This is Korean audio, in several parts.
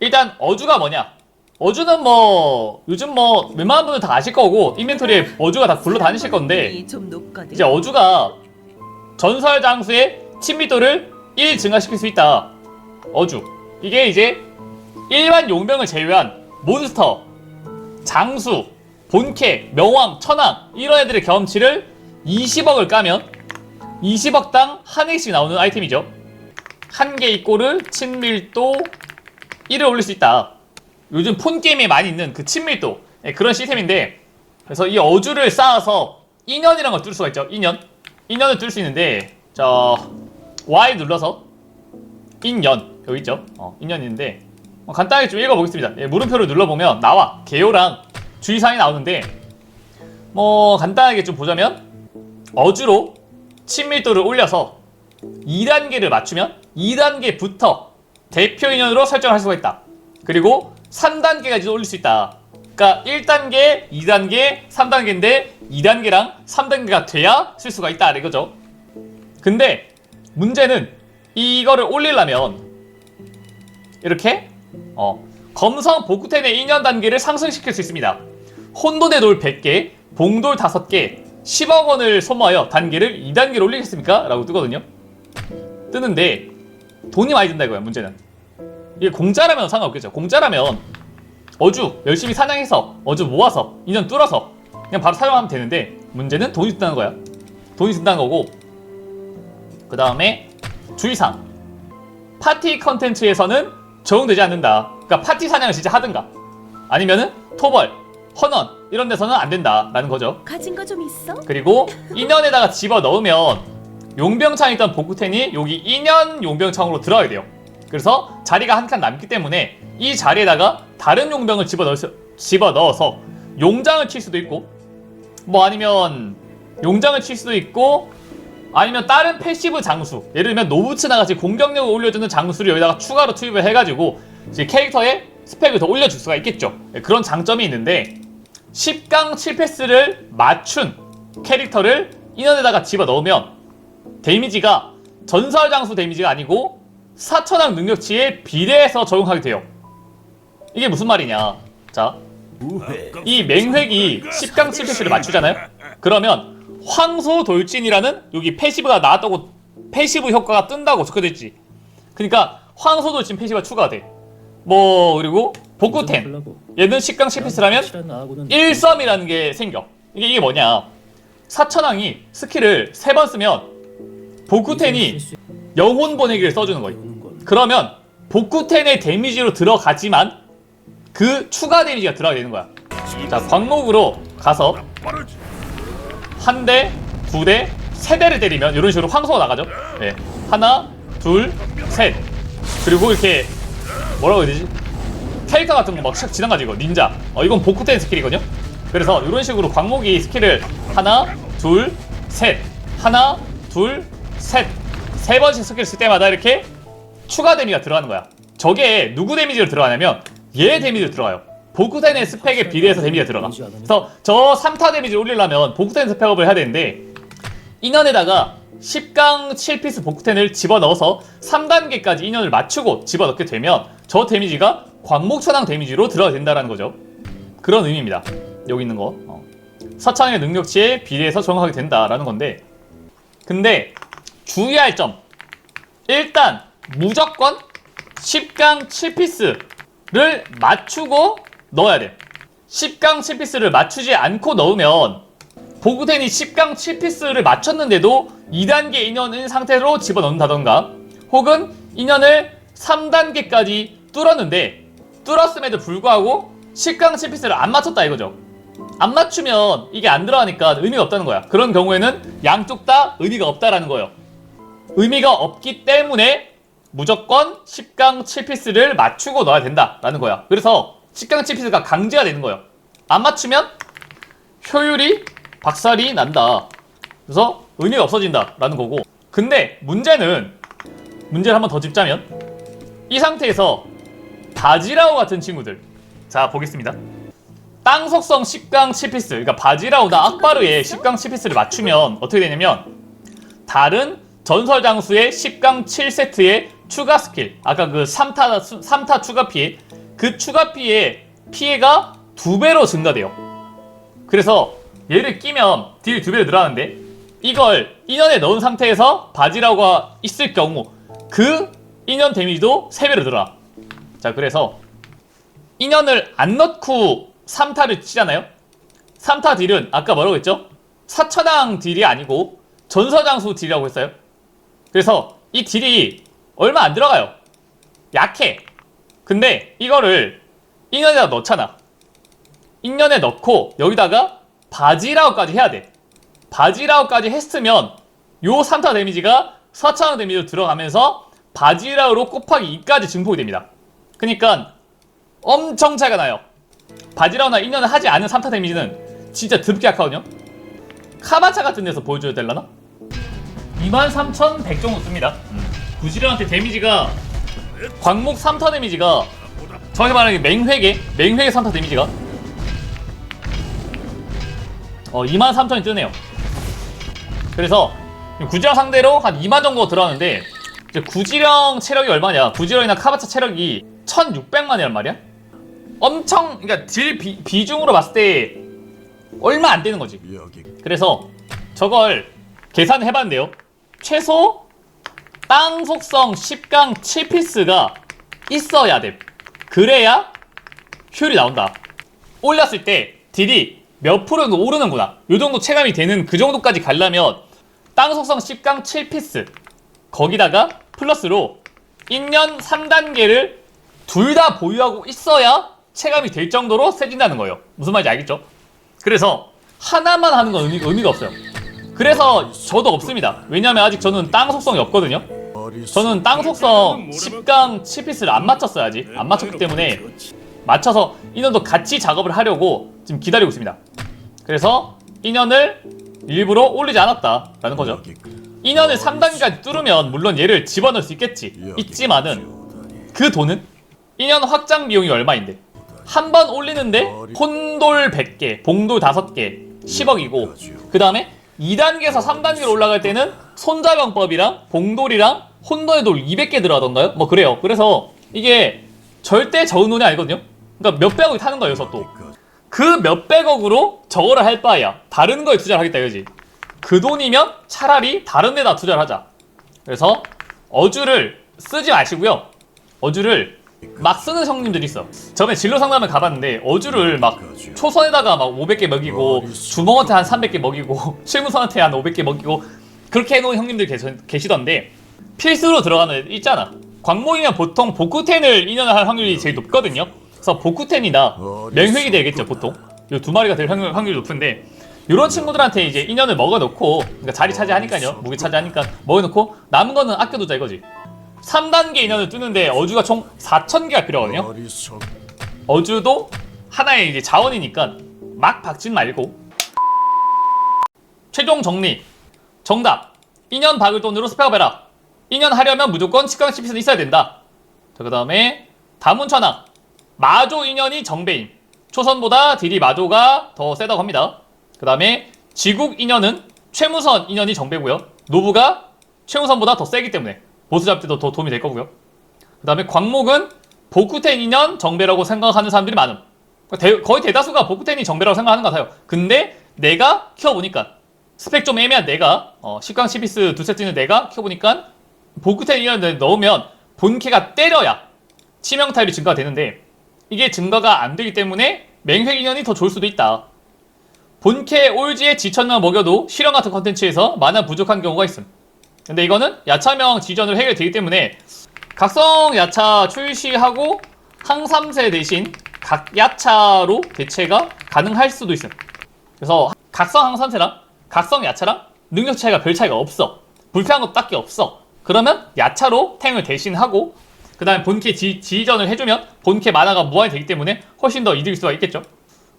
일단 어주가 뭐냐? 어주는 뭐 요즘 뭐 웬만한 분들 다 아실 거고 인벤토리에 어주가 다 굴러 다니실 건데 좀 높거든. 이제 어주가 전설 장수의 친밀도를 1 증가시킬 수 있다. 어주. 이게 이제 일반 용병을 제외한 몬스터, 장수, 본캐, 명왕, 천왕 이런 애들의 경험치를 20억을 까면 20억당 한 개씩 나오는 아이템이죠. 한 개의 꼬를 친밀도 1을 올릴 수 있다. 요즘 폰 게임에 많이 있는 그 친밀도 예, 그런 시스템인데 그래서 이 어주를 쌓아서 인연이라는 걸 뚫을 수가 있죠. 인연. 인연을 뚫을 수 있는데 저 Y 눌러서 인연 여기 있죠. 어, 인연 있는데 어, 간단하게 좀 읽어보겠습니다. 예, 물음표를 눌러보면 나와 개요랑 주의사항이 나오는데 뭐 간단하게 좀 보자면 어주로 친밀도를 올려서 2단계를 맞추면 2단계부터 대표 인연으로 설정할 수가 있다. 그리고 3단계까지도 올릴 수 있다. 그러니까 1단계, 2단계, 3단계인데 2단계랑 3단계가 돼야 쓸 수가 있다 이거죠. 근데 문제는 이거를 올리려면 이렇게 어, 검성 복구텐의 2년 단계를 상승시킬 수 있습니다. 혼돈의 돌 100개, 봉돌 5개, 10억 원을 소모하여 단계를 2단계로 올리겠습니까? 라고 뜨거든요. 뜨는데 돈이 많이 든다 이거야 문제는. 이게 공짜라면 상관없겠죠. 공짜라면 어주 열심히 사냥해서 어주 모아서 인연 뚫어서 그냥 바로 사용하면 되는데 문제는 돈이 든다는 거야. 돈이 든다는 거고 그 다음에 주의사항 파티 컨텐츠에서는 적용되지 않는다. 그러니까 파티 사냥을 진짜 하든가 아니면은 토벌, 헌원 이런 데서는 안 된다라는 거죠. 가진 거 좀 있어? 그리고 인연에다가 집어 넣으면 용병창 있던 복구텐이 여기 인연 용병창으로 들어가야 돼요. 그래서 자리가 한 칸 남기 때문에 이 자리에다가 다른 용병을 집어 넣어서 집어 넣어서 용장을 칠 수도 있고 뭐 아니면 용장을 칠 수도 있고 아니면 다른 패시브 장수 예를 들면 노부츠나 같이 공격력을 올려주는 장수를 여기다가 추가로 투입을 해가지고 이제 캐릭터의 스펙을 더 올려줄 수가 있겠죠. 네, 그런 장점이 있는데 10강 7패스를 맞춘 캐릭터를 인원에다가 집어넣으면 데미지가 전설 장수 데미지가 아니고 사천왕 능력치에 비례해서 적용하게 돼요. 이게 무슨 말이냐? 자 이 맹획이 10강 7패스를 맞추잖아요? 그러면 황소 돌진이라는 여기 패시브가 나왔다고 패시브 효과가 뜬다고 적혀져 있지. 그러니까 황소 돌진 패시브가 추가가 돼뭐 그리고 복구텐 얘는 10강 7패스라면 1썸이라는 게 생겨. 이게, 이게 뭐냐. 사천왕이 스킬을 세번 쓰면 복구텐이 영혼 보내기를 써주는 거예요. 그러면 복구텐의 데미지로 들어가지만 그 추가 데미지가 들어가게 되는 거야. 자, 광목으로 가서 한 대, 두 대, 세 대를 때리면 이런 식으로 황소가 나가죠. 네. 하나, 둘, 셋. 그리고 이렇게 뭐라고 해야 되지? 캐릭터 같은 거 막 샥 지나가지고 닌자 어 이건 복구된 스킬이거든요 그래서 이런 식으로 광목이 스킬을 하나 둘 셋 하나 둘 셋 세 번씩 스킬 쓸 때마다 이렇게 추가 데미지가 들어가는 거야 저게 누구 데미지로 들어가냐면 얘 데미지로 들어가요 복구된의 스펙에 비례해서 데미지가 들어가 그래서 저 3타 데미지를 올리려면 복구된 스펙업을 해야 되는데 인연에다가 10강 7피스 복구텐을 집어넣어서 3단계까지 인연을 맞추고 집어넣게 되면 저 데미지가 광목천왕 데미지로 들어가 된다는 거죠. 그런 의미입니다. 여기 있는 거. 어. 사창의 능력치에 비례해서 적용하게 된다라는 건데 근데 주의할 점. 일단 무조건 10강 7피스를 맞추고 넣어야 돼. 10강 7피스를 맞추지 않고 넣으면 보그텐이 10강 7피스를 맞췄는데도 2단계 인연인 상태로 집어넣는다던가 혹은 인연을 3단계까지 뚫었는데 뚫었음에도 불구하고 10강 7피스를 안 맞췄다 이거죠. 안 맞추면 이게 안 들어가니까 의미가 없다는 거야. 그런 경우에는 양쪽 다 의미가 없다라는 거예요 의미가 없기 때문에 무조건 10강 7피스를 맞추고 넣어야 된다라는 거야 그래서 10강 7피스가 강제가 되는 거예요 안 맞추면 효율이 박살이 난다. 그래서 의미가 없어진다라는 거고. 근데 문제는 문제를 한번 더 짚자면 이 상태에서 바지라우 같은 친구들 자 보겠습니다. 땅 속성 10강 7피스 그러니까 바지라우나 악바르의 10강 7피스를 맞추면 어떻게 되냐면 다른 전설 장수의 10강 7세트의 추가 스킬 아까 그 3타 3타 추가 피해 그 추가 피해 피해가 두 배로 증가돼요. 그래서 얘를 끼면 딜 두 배로 늘어나는데 이걸 인연에 넣은 상태에서 바지라고가 있을 경우 그 인연 데미지도 세 배로 늘어나. 자 그래서 인연을 안 넣고 3타를 치잖아요. 3타 딜은 아까 뭐라고 했죠? 사천왕 딜이 아니고 전서장수 딜이라고 했어요. 그래서 이 딜이 얼마 안 들어가요. 약해. 근데 이거를 인연에다 넣잖아. 인연에 넣고 여기다가 바지라우까지 해야 돼. 바지라우까지 했으면 요 3타 데미지가 4천원 데미지로 들어가면서 바지라우로 곱하기 2까지 증폭이 됩니다. 그니까 엄청 차이가 나요. 바지라우나 인연을 하지 않은 3타 데미지는 진짜 드럽게 약하거든요. 카바차 같은 데서 보여줘야 될라나? 23,100 정도 씁니다. 구지령한테 데미지가 광목 3타 데미지가 정확히 말하면 맹회계 맹회계 3타 데미지가 어 23,000이 뜨네요. 그래서 구지령 상대로 한 2만 정도 들어가는데 이제 구지령 체력이 얼마냐? 구지령이나 카바차 체력이 1,600만이란 말이야? 엄청 그러니까 딜 비, 비중으로 봤을 때 얼마 안 되는 거지. 그래서 저걸 계산을 해봤는데요. 최소 땅 속성 10강 7피스가 있어야 돼. 그래야 효율이 나온다. 올렸을 때 딜이 몇 프로 정도 오르는구나. 요 정도 체감이 되는 그 정도까지 가려면 땅 속성 10강 7피스 거기다가 플러스로 인연 3단계를 둘 다 보유하고 있어야 체감이 될 정도로 세진다는 거예요. 무슨 말인지 알겠죠? 그래서 하나만 하는 건 의미, 의미가 없어요. 그래서 저도 없습니다. 왜냐면 아직 저는 땅 속성이 없거든요. 저는 땅 속성 10강 7피스를 안 맞췄어요 아직. 안 맞췄기 때문에 맞춰서 인연도 같이 작업을 하려고 지금 기다리고 있습니다. 그래서 인연을 일부러 올리지 않았다라는 거죠. 인연을 3단계까지 뚫으면 물론 얘를 집어넣을 수 있겠지. 있지만은 그 돈은 인연 확장 비용이 얼마인데 한 번 올리는데 혼돌 100개, 봉돌 5개, 10억이고 그 다음에 2단계에서 3단계로 올라갈 때는 손자병법이랑 봉돌이랑 혼돈의 돌 200개 들어가던가요? 뭐 그래요. 그래서 이게 절대 적은 돈이 아니거든요. 그러니까 몇백억이 타는 거예요, 여기서 또. 그 몇백억으로 저거를 할 바에야 다른 거에 투자를 하겠다 이거지. 그 돈이면 차라리 다른 데다 투자를 하자. 그래서 어주를 쓰지 마시고요. 어주를 막 쓰는 형님들이 있어. 저번에 진로 상담을 가봤는데 어주를 막 초선에다가 막 500개 먹이고 주먹한테 한 300개 먹이고 실무선한테 한 500개 먹이고 그렇게 해놓은 형님들 계시, 계시던데 필수로 들어가는 애들 있잖아. 광목이면 보통 복구텐을 인연을 할 확률이 제일 높거든요. 그래서 복구텐이나 맹획이 되겠죠 보통. 이 두 마리가 될 확률, 확률이 높은데 이런 친구들한테 이제 인연을 먹어놓고 그러니까 자리 차지하니까요. 무게 차지하니까 먹어놓고 남은 거는 아껴두자 이거지. 3단계 인연을 뜨는데 어주가 총 4,000개가 필요하거든요. 어주도 하나의 이제 자원이니까 막 박진 말고. 최종 정리. 정답. 인연 박을 돈으로 스페어 베라. 인연 하려면 무조건 치강 CPS는 있어야 된다. 그 다음에 다문천왕. 마조 인연이 정배임. 초선보다 딜이 마조가 더 세다고 합니다. 그 다음에 지국 인연은 최무선 인연이 정배고요. 노부가 최무선보다 더 세기 때문에 보스 잡을 때도 더 도움이 될 거고요 그 다음에 광목은 보쿠텐 인연 정배라고 생각하는 사람들이 많음. 대- 거의 대다수가 보쿠텐이 정배라고 생각하는 것 같아요. 근데 내가 키워보니까 스펙 좀 애매한 내가 어, 10강 10피스 두 세트는 내가 키워보니까 보쿠텐 인연을 넣으면 본캐가 때려야 치명 타율이 증가되는데 이게 증가가 안 되기 때문에 맹획 인연이 더 좋을 수도 있다. 본캐 올지에 지천만 먹여도 실험 같은 컨텐츠에서 만화 부족한 경우가 있음. 근데 이거는 야차명 지전으로 해결되기 때문에 각성 야차 출시하고 항삼세 대신 각야차로 대체가 가능할 수도 있음. 그래서 각성 항삼세랑 각성 야차랑 능력 차이가 별 차이가 없어. 불편한 것도 딱히 없어. 그러면 야차로 탱을 대신하고 그 다음에 본캐 지, 지전을 해주면 본캐 만화가 무한이 되기 때문에 훨씬 더 이득일 수가 있겠죠.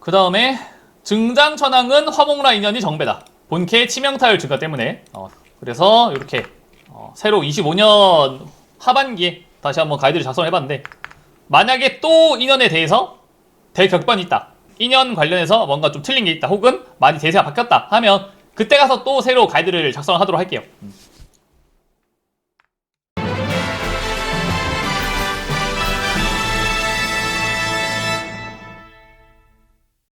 그 다음에 증장천왕은 화목라 인연이 정배다. 본캐 치명타율 증가 때문에 어, 그래서 이렇게 어, 새로 25년 하반기에 다시 한번 가이드를 작성해 봤는데 만약에 또 인연에 대해서 대격변이 있다. 인연 관련해서 뭔가 좀 틀린 게 있다. 혹은 많이 대세가 바뀌었다 하면 그때 가서 또 새로 가이드를 작성하도록 할게요. 음.